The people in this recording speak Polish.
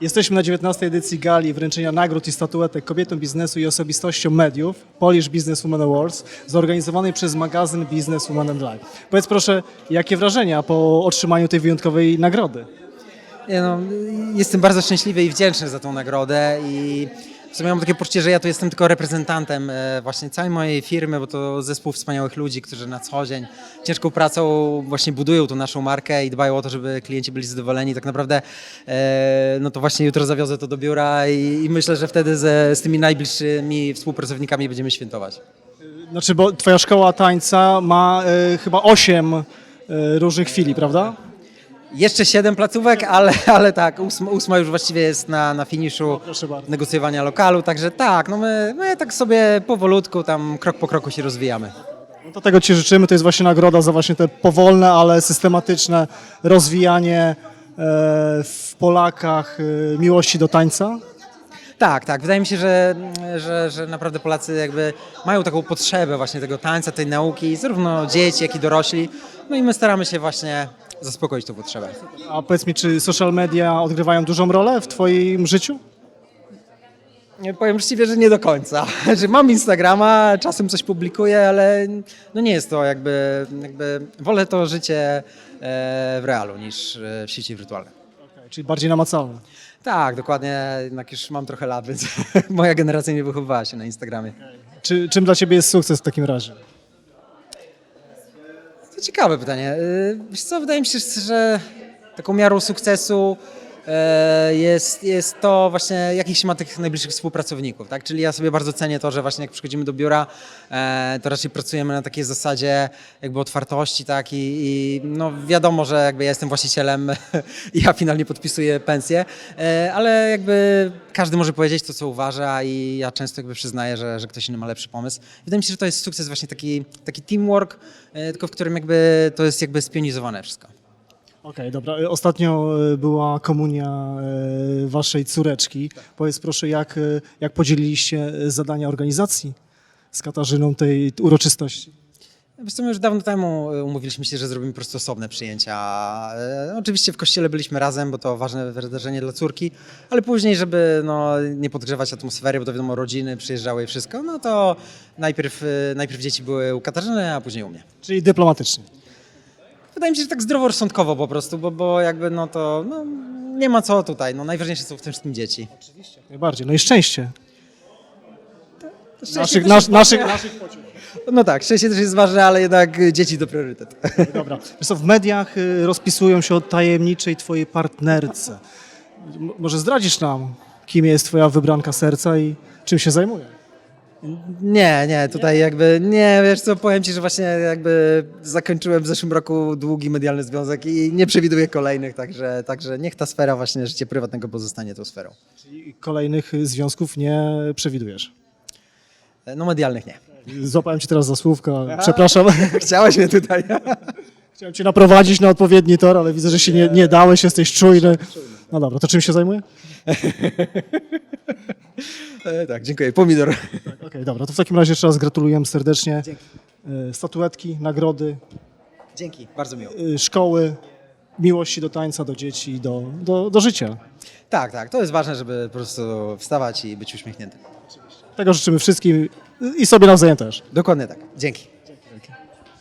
Jesteśmy na 19 edycji gali wręczenia nagród i statuetek kobietom biznesu i osobistościom mediów Polish Businesswoman Awards zorganizowanej przez magazyn Business Woman and Life. Powiedz proszę, jakie wrażenia po otrzymaniu tej wyjątkowej nagrody? No, jestem bardzo szczęśliwy i wdzięczny za tą nagrodę i w sumie mam takie poczucie, że ja tu jestem tylko reprezentantem e, właśnie całej mojej firmy, bo to zespół wspaniałych ludzi, którzy na co dzień ciężką pracą właśnie budują tą naszą markę i dbają o to, żeby klienci byli zadowoleni. Tak naprawdę e, no to właśnie jutro zawiozę to do biura i, i myślę, że wtedy ze, z tymi najbliższymi współpracownikami będziemy świętować. Znaczy, bo twoja szkoła tańca ma e, chyba 8 e, różnych chwili, prawda? Jeszcze siedem placówek, ale, ale tak, ósma, ósma już właściwie jest na, na finiszu Proszę bardzo. negocjowania lokalu, także tak, no my, my tak sobie powolutku tam krok po kroku się rozwijamy. No to tego Ci życzymy. To jest właśnie nagroda za właśnie te powolne, ale systematyczne rozwijanie e, w Polakach e, miłości do tańca. Tak, tak, wydaje mi się, że, że, że naprawdę Polacy jakby mają taką potrzebę właśnie tego tańca, tej nauki, zarówno dzieci, jak i dorośli, no i my staramy się właśnie zaspokoić tę potrzebę. A powiedz mi, czy social media odgrywają dużą rolę w Twoim życiu? Nie, Powiem uczciwie, że nie do końca. Że mam Instagrama, czasem coś publikuję, ale no nie jest to jakby, jakby wolę to życie e, w realu niż e, w sieci wirtualnej. Okay, czyli bardziej namacalne. Tak, dokładnie, jednak już mam trochę lat, więc moja generacja nie wychowywała się na Instagramie. Czy, czym dla Ciebie jest sukces w takim razie? Ciekawe pytanie. Y, Wiesz co, wydaje mi się, że taką miarą sukcesu jest, jest to właśnie, jakich się ma tych najbliższych współpracowników, tak? Czyli ja sobie bardzo cenię to, że właśnie jak przychodzimy do biura, e, to raczej pracujemy na takiej zasadzie jakby otwartości, tak? I, i no wiadomo, że jakby ja jestem właścicielem i ja finalnie podpisuję pensję, e, ale jakby każdy może powiedzieć to, co uważa i ja często jakby przyznaję, że, że ktoś inny ma lepszy pomysł. Wydaje mi się, że to jest sukces właśnie taki, taki teamwork, e, tylko w którym jakby to jest jakby spionizowane wszystko. Okej, dobra. E, Ostatnio e, była komunia e, Waszej córeczki. Powiedz proszę, jak, jak podzieliliście zadania organizacji z Katarzyną tej uroczystości? Co, my już dawno temu umówiliśmy się, że zrobimy po prostu osobne przyjęcia. E, Oczywiście w kościele byliśmy razem, bo to ważne wydarzenie dla córki, ale później, żeby no, nie podgrzewać atmosfery, bo to wiadomo, rodziny przyjeżdżały i wszystko, no to najpierw, e, najpierw dzieci były u Katarzyny, a później u mnie. Czyli dyplomatycznie. Wydaje mi się, że tak zdroworozsądkowo po prostu, bo, bo jakby no to no, nie ma co tutaj, no najważniejsze są w tym wszystkim dzieci. Najbardziej. No i szczęście. Szczęście Naszych, też nasz, jest naszych, ważne. naszych pociąg. No tak, szczęście też jest ważne, ale jednak dzieci to priorytet. Dobra. Wiesz co, w mediach y, rozpisują się o tajemniczej twojej partnerce. M- może zdradzisz nam, kim jest twoja wybranka serca i czym się zajmuje? Nie, nie, tutaj jakby, nie, wiesz co, powiem Ci, że właśnie jakby zakończyłem w zeszłym roku długi medialny związek i nie przewiduję kolejnych, także, także niech ta sfera właśnie życia prywatnego pozostanie tą sferą. Czyli kolejnych związków nie przewidujesz. No medialnych nie. Złapałem cię teraz za słówko. Przepraszam. Chciałeś mnie tutaj. Chciałem cię naprowadzić na odpowiedni tor, ale widzę, że się nie, nie dałeś, jesteś czujny. No dobra, to czym się zajmuje? E, tak, dziękuję. Pomidor. Okej, dobra, to w takim razie jeszcze raz gratulujemy serdecznie. Y, Statuetki, nagrody, Dzięki, bardzo miło. y, szkoły, miłości do tańca, do dzieci, do, do, do życia. Tak, tak, to jest ważne, żeby po prostu wstawać i być uśmiechniętym. Tego życzymy wszystkim y, i sobie nawzajem też. Dokładnie tak. Dzięki.